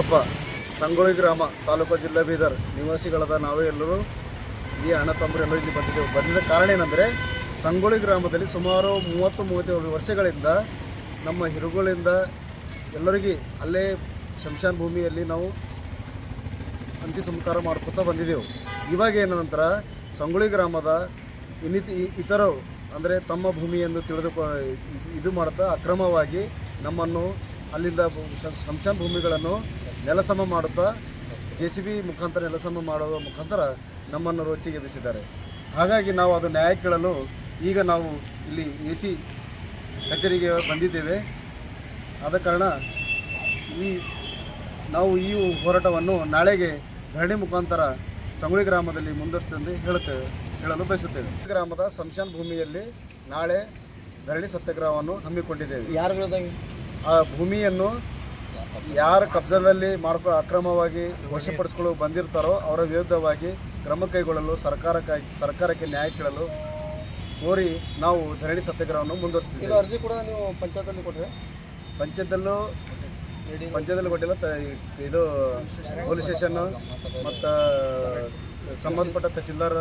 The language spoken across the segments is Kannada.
ನಾಗಪ್ಪ ಸಂಗೊಳ್ಳಿ ಗ್ರಾಮ, ತಾಲೂಕು ಜಿಲ್ಲಾ ಬೀದರ್ ನಿವಾಸಿಗಳಾದ ನಾವೇ ಎಲ್ಲರೂ ಈ ಅಣ್ಣ ತಮ್ಮರು ಎಲ್ಲರೂ ಇಲ್ಲಿ ಬಂದಿದ್ದೆವು. ಬಂದಿದ್ದ ಕಾರಣ ಏನಂದರೆ, ಸಂಗೊಳ್ಳಿ ಗ್ರಾಮದಲ್ಲಿ ಸುಮಾರು ಮೂವತ್ತು, ಮೂವತ್ತೇಳು ವರ್ಷಗಳಿಂದ ನಮ್ಮ ಹಿರುಗಳಿಂದ ಎಲ್ಲರಿಗೆ ಅಲ್ಲೇ ಶಮಶಾನ ಭೂಮಿಯಲ್ಲಿ ನಾವು ಅಂತ್ಯ ಸಂಸ್ಕಾರ ಮಾಡ್ಕೊತಾ ಬಂದಿದ್ದೆವು. ಇವಾಗ ನಂತರ, ಸಂಗೊಳ್ಳಿ ಗ್ರಾಮದ ಇನ್ನಿತ ಇತರರು ಅಂದರೆ ತಮ್ಮ ಭೂಮಿಯನ್ನು ತಿಳಿದುಕೊ, ಇದು ಮಾಡ್ತಾ ಅಕ್ರಮವಾಗಿ ನಮ್ಮನ್ನು ಅಲ್ಲಿಂದ ಶಂ- ಭೂಮಿಗಳನ್ನು ನೆಲಸಮ ಮಾಡುತ್ತಾ ಜೆ ಸಿ ಬಿ ಮುಖಾಂತರ ನೆಲಸಮ ಮಾಡುವ ಮುಖಾಂತರ ನಮ್ಮನ್ನು ರೋಚಿಗೆ ಬಿಸಿದ್ದಾರೆ. ಹಾಗಾಗಿ ನಾವು ಅದು ನ್ಯಾಯ ಕೇಳಲು ಈಗ ನಾವು ಇಲ್ಲಿ ಎ ಸಿ ಕಚೇರಿಗೆ ಬಂದಿದ್ದೇವೆ. ಆದ ಕಾರಣ ಈ ನಾವು ಈ ಹೋರಾಟವನ್ನು ನಾಳೆಗೆ ಧರಣಿ ಮುಖಾಂತರ ಸಂಗೊಳ್ಳಿ ಗ್ರಾಮದಲ್ಲಿ ಮುಂದುವರಿಸುತ್ತೆ ಹೇಳುತ್ತೇವೆ ಹೇಳಲು ಬಯಸುತ್ತೇವೆ. ಗ್ರಾಮದ ಸಂಶಾನ್ ಭೂಮಿಯಲ್ಲಿ ನಾಳೆ ಧರಣಿ ಸತ್ಯಾಗ್ರಹವನ್ನು ಹಮ್ಮಿಕೊಂಡಿದ್ದೇವೆ. ಯಾರ ವಿರೋಧಾಗಿ ಆ ಭೂಮಿಯನ್ನು ಯಾರ ಕಬ್ಜದಲ್ಲಿ ಮಾಡ್ಕೊ ಅಕ್ರಮವಾಗಿ ವಶಪಡಿಸ್ಕೊಳ್ಳೋ ಬಂದಿರ್ತಾರೋ ಅವರ ವಿರುದ್ಧವಾಗಿ ಕ್ರಮ ಕೈಗೊಳ್ಳಲು ಸರ್ಕಾರಕ್ಕಾಗಿ ಸರ್ಕಾರಕ್ಕೆ ನ್ಯಾಯ ಕೇಳಲು ಕೋರಿ ನಾವು ಧರಣಿ ಸತ್ಯಾಗ್ರಹವನ್ನು ಮುಂದುವರಿಸ್ತೀವಿ ಅರ್ಜಿ ಕೂಡ ನೀವು ಪಂಚಾಯತಲ್ಲಿ ಕೊಟ್ಟರೆ ಪಂಚಾಯತಲ್ಲೂ ಪಂಚಾಯತಲ್ಲಿ ಕೊಟ್ಟಿಲ್ಲ ತ- ಇದು ಪೊಲೀಸ್ ಸ್ಟೇಷನ್ನು ಮತ್ತು ಸಂಬಂಧಪಟ್ಟ ತಹಸೀಲ್ದಾರ್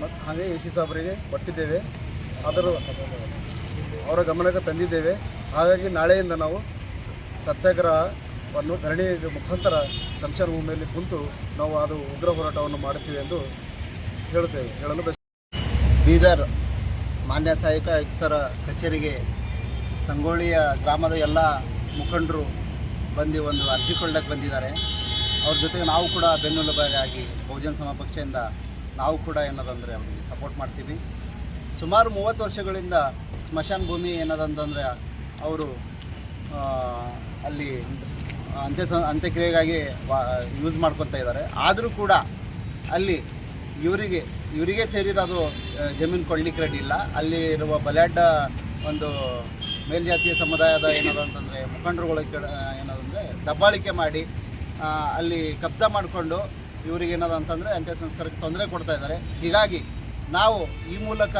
ಮತ್ತು ಹಾಗೆ ಎ ಸಿ ಸಾಬ್ರಿಗೆ ಕೊಟ್ಟಿದ್ದೇವೆ. ಆದರೂ ಅವರ ಗಮನಕ್ಕೆ ತಂದಿದ್ದೇವೆ. ಹಾಗಾಗಿ ನಾಳೆಯಿಂದ ನಾವು ಸತ್ಯಾಗ್ರಹವನ್ನು ಧರಣಿ ಮುಖಾಂತರ ಸಂಚಾರ ಭೂಮಿಯಲ್ಲಿ ಕುಂತು ನಾವು ಅದು ಉಗ್ರ ಹೋರಾಟವನ್ನು ಮಾಡುತ್ತೇವೆ ಎಂದು ಹೇಳುತ್ತೇವೆ. ಹೇಳಲು ಬಯಸ ಬೀದರ್ ಮಾನ್ಯ ಸಹಾಯಕ ಆಯುಕ್ತರ ಕಚೇರಿಗೆ ಸಂಗೊಳ್ಳಿಯ ಗ್ರಾಮದ ಎಲ್ಲ ಮುಖಂಡರು ಬಂದು ಒಂದು ಅರ್ಜಿ ಕೊಳ್ಳಕ್ಕೆ ಬಂದಿದ್ದಾರೆ. ಅವ್ರ ಜೊತೆಗೆ ನಾವು ಕೂಡ ಬೆನ್ನೆಲುಬಾಗಿ ಬಹುಜನ ಸಮ ಪಕ್ಷದಿಂದ ನಾವು ಕೂಡ ಏನದಂದರೆ ಅವರಿಗೆ ಸಪೋರ್ಟ್ ಮಾಡ್ತೀವಿ. ಸುಮಾರು ಮೂವತ್ತು ವರ್ಷಗಳಿಂದ ಸ್ಮಶಾನ ಭೂಮಿ ಏನದಂತಂದರೆ ಅವರು ಅಲ್ಲಿ ಅಂತ್ಯ ಅಂತ್ಯಕ್ರಿಯೆಗಾಗಿ ಯೂಸ್ ಮಾಡ್ಕೊತಾ ಇದ್ದಾರೆ. ಆದರೂ ಕೂಡ ಅಲ್ಲಿ ಇವರಿಗೆ ಇವರಿಗೆ ಸೇರಿದ ಅದು ಜಮೀನು ಕೊಡ್ಲಿಕ್ಕೆ ರೆಡಿ ಇಲ್ಲ. ಅಲ್ಲಿ ಇರುವ ಬಲಾಢ್ಯ ಒಂದು ಮೇಲ್ಜಾತಿಯ ಸಮುದಾಯದ ಏನದು ಅಂತಂದರೆ, ಮುಖಂಡರುಗಳ ಏನದಂದರೆ ದಬ್ಬಾಳಿಕೆ ಮಾಡಿ ಅಲ್ಲಿ ಕಬ್ಜಾ ಮಾಡಿಕೊಂಡು ಇವರಿಗೆ ಏನದು ಅಂತಂದರೆ ಅಂತ್ಯ ಸಂಸ್ಕಾರಕ್ಕೆ ತೊಂದರೆ ಕೊಡ್ತಾ ಇದ್ದಾರೆ. ಹೀಗಾಗಿ ನಾವು ಈ ಮೂಲಕ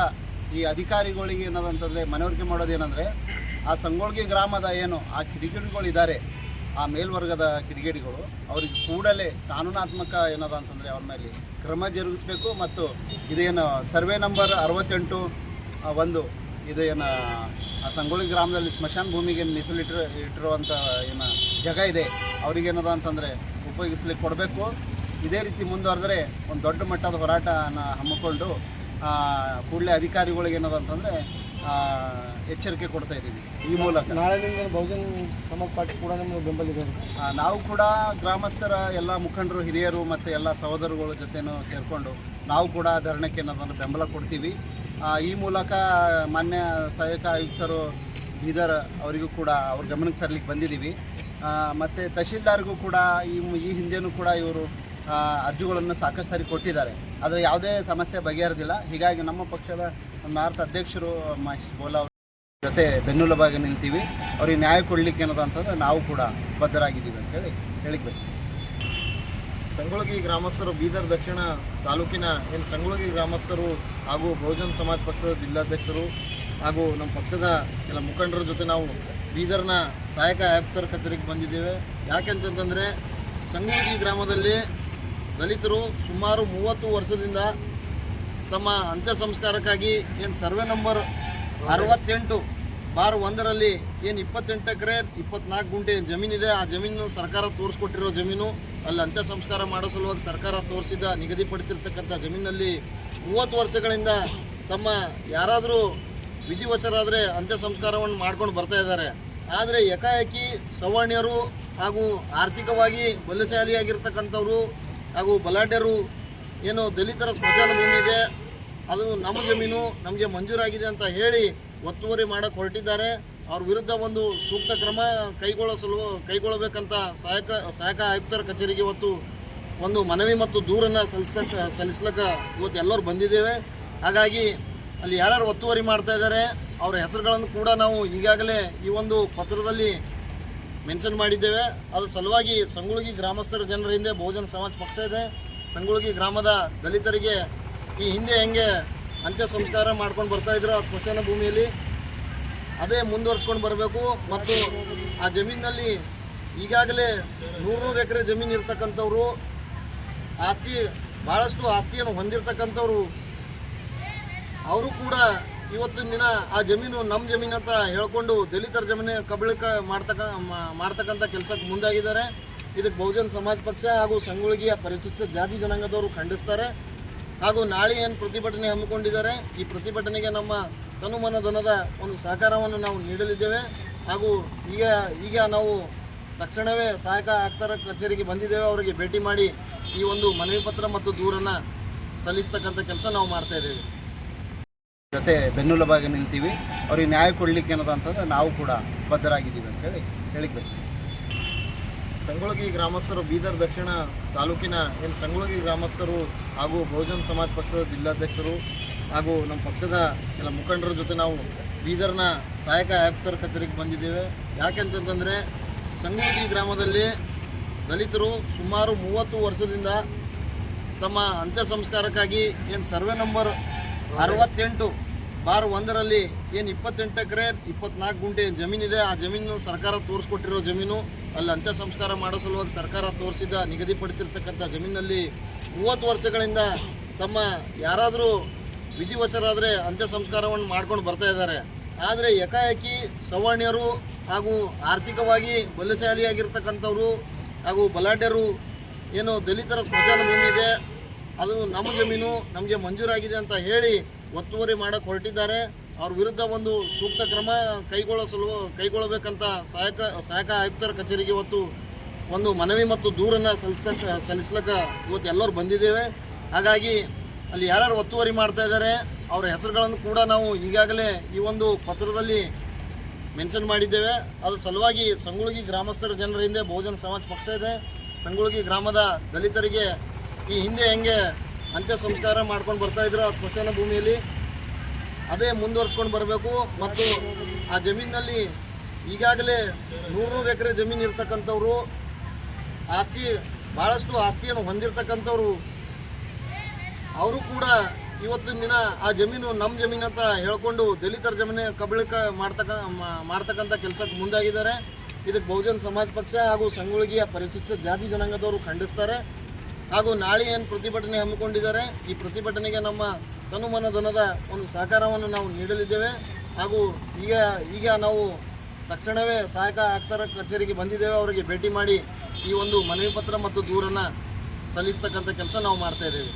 ಈ ಅಧಿಕಾರಿಗಳಿಗೆ ಏನದಂತಂದರೆ ಮನವರಿಕೆ ಮಾಡೋದೇನೆಂದರೆ ಆ ಸಂಗೊಳ್ಗಿ ಗ್ರಾಮದ ಏನು ಆ ಕಿಡಿಗೇಡಿಗಳಿದ್ದಾರೆ, ಆ ಮೇಲ್ವರ್ಗದ ಕಿಡಿಗೇಡಿಗಳು, ಅವರಿಗೆ ಕೂಡಲೇ ಕಾನೂನಾತ್ಮಕ ಏನದ ಅಂತಂದರೆ ಅವ್ರ ಮೇಲೆ ಕ್ರಮ ಜರುಗಿಸಬೇಕು ಮತ್ತು ಇದೇನು ಸರ್ವೆ ನಂಬರ್ ಅರವತ್ತೆಂಟು ಒಂದು ಇದು ಏನು, ಆ ಸಂಗೊಳ್ಳಿ ಗ್ರಾಮದಲ್ಲಿ ಸ್ಮಶಾನ ಭೂಮಿಗೆ ಮೀಸಲಿಟ್ಟಿರೋ ಇಟ್ಟಿರುವಂಥ ಏನು ಜಾಗ ಇದೆ ಅವ್ರಿಗೇನದ ಅಂತಂದರೆ ಉಪಯೋಗಿಸ್ಲಿಕ್ಕೆ ಕೊಡಬೇಕು. ಇದೇ ರೀತಿ ಮುಂದುವರೆದ್ರೆ ಒಂದು ದೊಡ್ಡ ಮಟ್ಟದ ಹೋರಾಟನ ಹಮ್ಮಿಕೊಂಡು ಕೂಡಲೇ ಅಧಿಕಾರಿಗಳಿಗೆ ಏನದ ಅಂತಂದರೆ ಎಚ್ಚರಿಕೆ ಕೊಡ್ತಾ ಇದ್ದೀವಿ ಈ ಮೂಲಕ. ನಾಳೆ ನಿಮ್ಮ ಬಹುಜನ್ ಸಮಾಜ ಪಾರ್ಟಿ ಕೂಡ ನಮಗೆ ಬೆಂಬಲ ಇದೆ ನಾವು ಕೂಡ ಗ್ರಾಮಸ್ಥರ ಎಲ್ಲ ಮುಖಂಡರು ಹಿರಿಯರು ಮತ್ತು ಎಲ್ಲ ಸಹೋದರಗಳ ಜೊತೆನೂ ಸೇರಿಕೊಂಡು ನಾವು ಕೂಡ ಧರಣಕ್ಕೆ ಏನಾದ್ರು ಬೆಂಬಲ ಕೊಡ್ತೀವಿ. ಈ ಮೂಲಕ ಮಾನ್ಯ ಸಹಾಯಕ ಆಯುಕ್ತರು ಬೀದರ್ ಅವರಿಗೂ ಕೂಡ ಅವ್ರ ಗಮನಕ್ಕೆ ತರಲಿಕ್ಕೆ ಬಂದಿದ್ದೀವಿ. ಮತ್ತು ತಹಶೀಲ್ದಾರ್ಗೂ ಕೂಡ ಈ ಈ ಹಿಂದೆನೂ ಕೂಡ ಇವರು ಅರ್ಜಿಗಳನ್ನು ಸಾಕಷ್ಟು ಸಾರಿ ಕೊಟ್ಟಿದ್ದಾರೆ. ಆದರೆ ಯಾವುದೇ ಸಮಸ್ಯೆ ಬಗೆಹರಿದಿಲ್ಲ. ಹೀಗಾಗಿ ನಮ್ಮ ಪಕ್ಷದ ನಾರ್ತ್ ಅಧ್ಯಕ್ಷರು ಮಹೇಶ್ ಬೋಲಾ ಅವ್ರ ಜೊತೆ ಬೆನ್ನುಲುಬಾಗಿ ನಿಲ್ತೀವಿ ಅವ್ರಿಗೆ ನ್ಯಾಯ ಕೊಡಲಿಕ್ಕೆ ಏನದ ಅಂತಂದ್ರೆ ನಾವು ಕೂಡ ಬದ್ಧರಾಗಿದ್ದೀವಿ ಅಂತೇಳಿ ಹೇಳಿಕ್ ಸಂಗೊಳಗಿ ಗ್ರಾಮಸ್ಥರು ಬೀದರ್ ದಕ್ಷಿಣ ತಾಲೂಕಿನ ಏನು ಸಂಗೊಳಗಿ ಗ್ರಾಮಸ್ಥರು ಹಾಗೂ ಬಹುಜನ್ ಸಮಾಜ ಪಕ್ಷದ ಜಿಲ್ಲಾಧ್ಯಕ್ಷರು ಹಾಗೂ ನಮ್ಮ ಪಕ್ಷದ ಕೆಲ ಮುಖಂಡರ ಜೊತೆ ನಾವು ಬೀದರ್ನ ಸಹಾಯಕ ಆಯುಕ್ತರ ಕಚೇರಿಗೆ ಬಂದಿದ್ದೇವೆ. ಯಾಕೆಂತಂದರೆ ಸಂಗೊಳಗಿ ಗ್ರಾಮದಲ್ಲಿ ದಲಿತರು ಸುಮಾರು ಮೂವತ್ತು ವರ್ಷದಿಂದ ತಮ್ಮ ಅಂತ್ಯ ಸಂಸ್ಕಾರಕ್ಕಾಗಿ ಏನು ಸರ್ವೆ ನಂಬರ್ ಅರವತ್ತೆಂಟು ಬಾರ್ ಒಂದರಲ್ಲಿ ಏನು ಇಪ್ಪತ್ತೆಂಟು ಎಕರೆ, ಇಪ್ಪತ್ನಾಲ್ಕು ಗುಂಟೆ ಜಮೀನಿದೆ. ಆ ಜಮೀನು ಸರ್ಕಾರ ತೋರಿಸ್ಕೊಟ್ಟಿರೋ ಜಮೀನು, ಅಲ್ಲಿ ಅಂತ್ಯ ಸಂಸ್ಕಾರ ಮಾಡೋ ಸಲುವಾಗಿ ಸರ್ಕಾರ ತೋರಿಸಿದ ನಿಗದಿಪಡಿಸಿರ್ತಕ್ಕಂಥ ಜಮೀನಲ್ಲಿ ಮೂವತ್ತು ವರ್ಷಗಳಿಂದ ತಮ್ಮ ಯಾರಾದರೂ ವಿಧಿವಶರಾದರೆ ಅಂತ್ಯ ಸಂಸ್ಕಾರವನ್ನು ಮಾಡ್ಕೊಂಡು ಬರ್ತಾ ಇದ್ದಾರೆ. ಆದರೆ ಏಕಾಏಕಿ ಸವರ್ಣ್ಯರು ಹಾಗೂ ಆರ್ಥಿಕವಾಗಿ ಬಲಶಾಲಿಯಾಗಿರ್ತಕ್ಕಂಥವ್ರು ಹಾಗೂ ಬಲಾಢ್ಯರು ಏನು ದಲಿತರ ಸ್ಮಶಾನ ಭೂಮಿ ಇದೆ. ಅದು ನಮ್ಮ ಜಮೀನು, ನಮಗೆ ಮಂಜೂರಾಗಿದೆ ಅಂತ ಹೇಳಿ ಒತ್ತುವರಿ ಮಾಡಕ್ಕೆ ಹೊರಟಿದ್ದಾರೆ. ಅವ್ರ ವಿರುದ್ಧ ಒಂದು ಸೂಕ್ತ ಕ್ರಮ ಕೈಗೊಳ್ಳೋ ಸಲು ಕೈಗೊಳ್ಳಬೇಕಂತ ಸಹಾಯಕ ಸಹಾಯಕ ಆಯುಕ್ತರ ಕಚೇರಿಗೆ ಇವತ್ತು ಒಂದು ಮನವಿ ಮತ್ತು ದೂರನ್ನು ಸಲ್ಲಿಸ್ಲಕ್ಕ ಸಲ್ಲಿಸ್ಲಕ್ಕ ಇವತ್ತು ಎಲ್ಲರೂ ಬಂದಿದ್ದೇವೆ. ಹಾಗಾಗಿ ಅಲ್ಲಿ ಯಾರ್ಯಾರು ಒತ್ತುವರಿ ಮಾಡ್ತಾ ಇದ್ದಾರೆ, ಅವರ ಹೆಸರುಗಳನ್ನು ಕೂಡ ನಾವು ಈಗಾಗಲೇ ಈ ಒಂದು ಪತ್ರದಲ್ಲಿ ಮೆನ್ಷನ್ ಮಾಡಿದ್ದೇವೆ. ಅದರ ಸಲುವಾಗಿ ಸಂಗುಳಗಿ ಗ್ರಾಮಸ್ಥರ ಜನರ ಹಿಂದೆ ಬಹುಜನ ಸಮಾಜ ಪಕ್ಷ ಇದೆ. ಸಂಗುಳಗಿ ಗ್ರಾಮದ ದಲಿತರಿಗೆ ಈ ಹಿಂದೆ ಹೆಂಗೆ ಅಂತ್ಯ ಸಂಸ್ಕಾರ ಮಾಡ್ಕೊಂಡು ಬರ್ತಾ ಇದ್ರು ಆ ಸ್ಮಶಾನ ಭೂಮಿಯಲ್ಲಿ, ಅದೇ ಮುಂದುವರ್ಸ್ಕೊಂಡು ಬರಬೇಕು. ಮತ್ತು ಆ ಜಮೀನಿನಲ್ಲಿ ಈಗಾಗಲೇ ನೂರು ನೂರು ಎಕರೆ ಜಮೀನು ಇರ್ತಕ್ಕಂಥವ್ರು, ಆಸ್ತಿ ಭಾಳಷ್ಟು ಆಸ್ತಿಯನ್ನು ಹೊಂದಿರತಕ್ಕಂಥವ್ರು, ಅವರು ಕೂಡ ಇವತ್ತಿನ ದಿನ ಆ ಜಮೀನು ನಮ್ಮ ಜಮೀನು ಅಂತ ಹೇಳ್ಕೊಂಡು ದಲಿತರ ಜಮೀನು ಕಬಳಿಕ ಮಾಡ್ತಕ್ಕ ಮಾಡ್ತಕ್ಕಂಥ ಕೆಲಸಕ್ಕೆ ಮುಂದಾಗಿದ್ದಾರೆ. ಇದಕ್ಕೆ ಬಹುಜನ ಸಮಾಜ ಪಕ್ಷ ಹಾಗೂ ಸಂಗೊಳ್ಗಿಯ ಪರಿಶಿಷ್ಟ ಜಾತಿ ಜನಾಂಗದವರು ಖಂಡಿಸ್ತಾರೆ. ಹಾಗೂ ನಾಳೆ ಏನು ಪ್ರತಿಭಟನೆ ಹಮ್ಮಿಕೊಂಡಿದ್ದಾರೆ, ಈ ಪ್ರತಿಭಟನೆಗೆ ನಮ್ಮ ತನುಮನ ಧನದ ಒಂದು ಸಹಕಾರವನ್ನು ನಾವು ನೀಡಲಿದ್ದೇವೆ. ಹಾಗೂ ಈಗ ಈಗ ನಾವು ತಕ್ಷಣವೇ ಸಹಾಯಕ ಆಯುಕ್ತರ ಕಚೇರಿಗೆ ಬಂದಿದ್ದೇವೆ. ಅವರಿಗೆ ಭೇಟಿ ಮಾಡಿ ಈ ಒಂದು ಮನವಿ ಪತ್ರ ಮತ್ತು ದೂರನ್ನು ಸಲ್ಲಿಸ್ತಕ್ಕಂಥ ಕೆಲಸ ನಾವು ಮಾಡ್ತಾ ಇದ್ದೇವೆ. ಜೊತೆ ಬೆನ್ನೆಲುಬಾಗಿ ನಿಲ್ತೀವಿ ಅವ್ರಿಗೆ ನ್ಯಾಯ ಕೊಡಲಿಕ್ಕೆ ಏನದ ಅಂತಂದರೆ ನಾವು ಕೂಡ ಬದ್ಧರಾಗಿದ್ದೀವಿ ಅಂತೇಳಿ ಹೇಳಿ ಸಂಗೊಳಗಿ ಗ್ರಾಮಸ್ಥರು ಬೀದರ್ ದಕ್ಷಿಣ ತಾಲೂಕಿನ ಏನು ಸಂಗೊಳಗಿ ಗ್ರಾಮಸ್ಥರು ಹಾಗೂ ಬಹುಜನ್ ಸಮಾಜ ಪಕ್ಷದ ಜಿಲ್ಲಾಧ್ಯಕ್ಷರು ಹಾಗೂ ನಮ್ಮ ಪಕ್ಷದ ಕೆಲ ಮುಖಂಡರ ಜೊತೆ ನಾವು ಬೀದರ್ನ ಸಹಾಯಕ ಆಯುಕ್ತರ ಕಚೇರಿಗೆ ಬಂದಿದ್ದೇವೆ. ಯಾಕೆಂತಂದರೆ ಸಂಗೊಳಗಿ ಗ್ರಾಮದಲ್ಲಿ ದಲಿತರು ಸುಮಾರು ಮೂವತ್ತು ವರ್ಷದಿಂದ ತಮ್ಮ ಅಂತ್ಯ ಸಂಸ್ಕಾರಕ್ಕಾಗಿ ಏನು ಸರ್ವೆ ನಂಬರ್ ಅರವತ್ತೆಂಟು ಬಾರ್ ಒಂದರಲ್ಲಿ ಏನು ಇಪ್ಪತ್ತೆಂಟು ಎಕರೆ, ಇಪ್ಪತ್ನಾಲ್ಕು ಗುಂಟೆ ಜಮೀನಿದೆ. ಆ ಜಮೀನು ಸರ್ಕಾರ ತೋರಿಸ್ಕೊಟ್ಟಿರೋ ಜಮೀನು, ಅಲ್ಲಿ ಅಂತ್ಯ ಸಂಸ್ಕಾರ ಮಾಡೋ ಸಲುವಾಗಿ ಸರ್ಕಾರ ತೋರಿಸಿದ ನಿಗದಿಪಡಿಸಿರ್ತಕ್ಕಂಥ ಜಮೀನಲ್ಲಿ ಮೂವತ್ತು ವರ್ಷಗಳಿಂದ ತಮ್ಮ ಯಾರಾದರೂ ವಿಧಿವಶರಾದರೆ ಅಂತ್ಯ ಸಂಸ್ಕಾರವನ್ನು ಮಾಡ್ಕೊಂಡು ಬರ್ತಾ ಇದ್ದಾರೆ. ಆದರೆ ಏಕಾಏಕಿ ಸವರ್ಣ್ಯರು ಹಾಗೂ ಆರ್ಥಿಕವಾಗಿ ಬಲಶಾಲಿಯಾಗಿರ್ತಕ್ಕಂಥವ್ರು ಹಾಗೂ ಬಲಾಢ್ಯರು ಏನು ದಲಿತರ ಸ್ಮಶಾನ ಭೂಮಿ ಇದೆ. ಅದು ನಮ್ಮ ಜಮೀನು, ನಮಗೆ ಮಂಜೂರಾಗಿದೆ ಅಂತ ಹೇಳಿ ಒತ್ತುವರಿ ಮಾಡಕ್ಕೆ ಹೊರಟಿದ್ದಾರೆ. ಅವ್ರ ವಿರುದ್ಧ ಒಂದು ಸೂಕ್ತ ಕ್ರಮ ಕೈಗೊಳ್ಳೋ ಸಲು ಕೈಗೊಳ್ಳಬೇಕಂತ ಸಹಾಯಕ ಸಹಾಯಕ ಆಯುಕ್ತರ ಕಚೇರಿಗೆ ಇವತ್ತು ಒಂದು ಮನವಿ ಮತ್ತು ದೂರನ್ನು ಸಲ್ಲಿಸ್ತಕ್ಕ, ಸಲ್ಲಿಸ್ಲಕ್ಕ ಇವತ್ತು ಎಲ್ಲರೂ ಬಂದಿದ್ದೇವೆ. ಹಾಗಾಗಿ ಅಲ್ಲಿ ಯಾರ್ಯಾರು ಒತ್ತುವರಿ ಮಾಡ್ತಾ ಇದ್ದಾರೆ, ಅವರ ಹೆಸರುಗಳನ್ನು ಕೂಡ ನಾವು ಈಗಾಗಲೇ ಈ ಒಂದು ಪತ್ರದಲ್ಲಿ ಮೆನ್ಷನ್ ಮಾಡಿದ್ದೇವೆ. ಅದರ ಸಲುವಾಗಿ ಸಂಗುಳಗಿ ಗ್ರಾಮಸ್ಥರ ಜನರ ಹಿಂದೆ ಬಹುಜನ ಸಮಾಜ ಪಕ್ಷ ಇದೆ. ಸಂಗುಳಗಿ ಗ್ರಾಮದ ದಲಿತರಿಗೆ ಈ ಹಿಂದೆ ಹೆಂಗೆ ಅಂತ್ಯ ಸಂಸ್ಕಾರ ಮಾಡ್ಕೊಂಡು ಬರ್ತಾ ಇದ್ರು ಆ ಸ್ಮಶಾನ ಭೂಮಿಯಲ್ಲಿ. ಅದೇ ಮುಂದುವರ್ಸ್ಕೊಂಡು ಬರಬೇಕು. ಮತ್ತು ಆ ಜಮೀನಿನಲ್ಲಿ ಈಗಾಗಲೇ ನೂರು ನೂರು ಎಕರೆ ಜಮೀನು ಇರ್ತಕ್ಕಂಥವ್ರು, ಆಸ್ತಿ ಭಾಳಷ್ಟು ಆಸ್ತಿಯನ್ನು ಹೊಂದಿರತಕ್ಕಂಥವ್ರು, ಅವರು ಕೂಡ ಇವತ್ತಿನ ದಿನ ಆ ಜಮೀನು ನಮ್ಮ ಜಮೀನು ಅಂತ ಹೇಳ್ಕೊಂಡು ದಲಿತರ ಜಮೀನು ಕಬಳಿಕ ಮಾಡ್ತಕ್ಕ ಮಾಡ್ತಕ್ಕಂಥ ಕೆಲಸಕ್ಕೆ ಮುಂದಾಗಿದ್ದಾರೆ. ಇದಕ್ಕೆ ಬಹುಜನ ಸಮಾಜ ಪಕ್ಷ ಹಾಗೂ ಸಂಗೊಳ್ಗಿಯ ಪರಿಶಿಷ್ಟ ಜಾತಿ ಜನಾಂಗದವರು ಖಂಡಿಸ್ತಾರೆ. ಹಾಗೂ ನಾಳೆ ಏನು ಪ್ರತಿಭಟನೆ ಹಮ್ಮಿಕೊಂಡಿದ್ದಾರೆ, ಈ ಪ್ರತಿಭಟನೆಗೆ ನಮ್ಮ ತನುಮನಧನದ ಒಂದು ಸಹಕಾರವನ್ನು ನಾವು ನೀಡಲಿದ್ದೇವೆ. ಹಾಗೂ ಈಗ ಈಗ ನಾವು ತಕ್ಷಣವೇ ಸಹಾಯಕ ಆಯುಕ್ತರ ಕಚೇರಿಗೆ ಬಂದಿದ್ದೇವೆ. ಅವರಿಗೆ ಭೇಟಿ ಮಾಡಿ ಈ ಒಂದು ಮನವಿ ಪತ್ರ ಮತ್ತು ದೂರನ್ನು ಸಲ್ಲಿಸ್ತಕ್ಕಂಥ ಕೆಲಸ ನಾವು ಮಾಡ್ತಾ ಇದ್ದೇವೆ.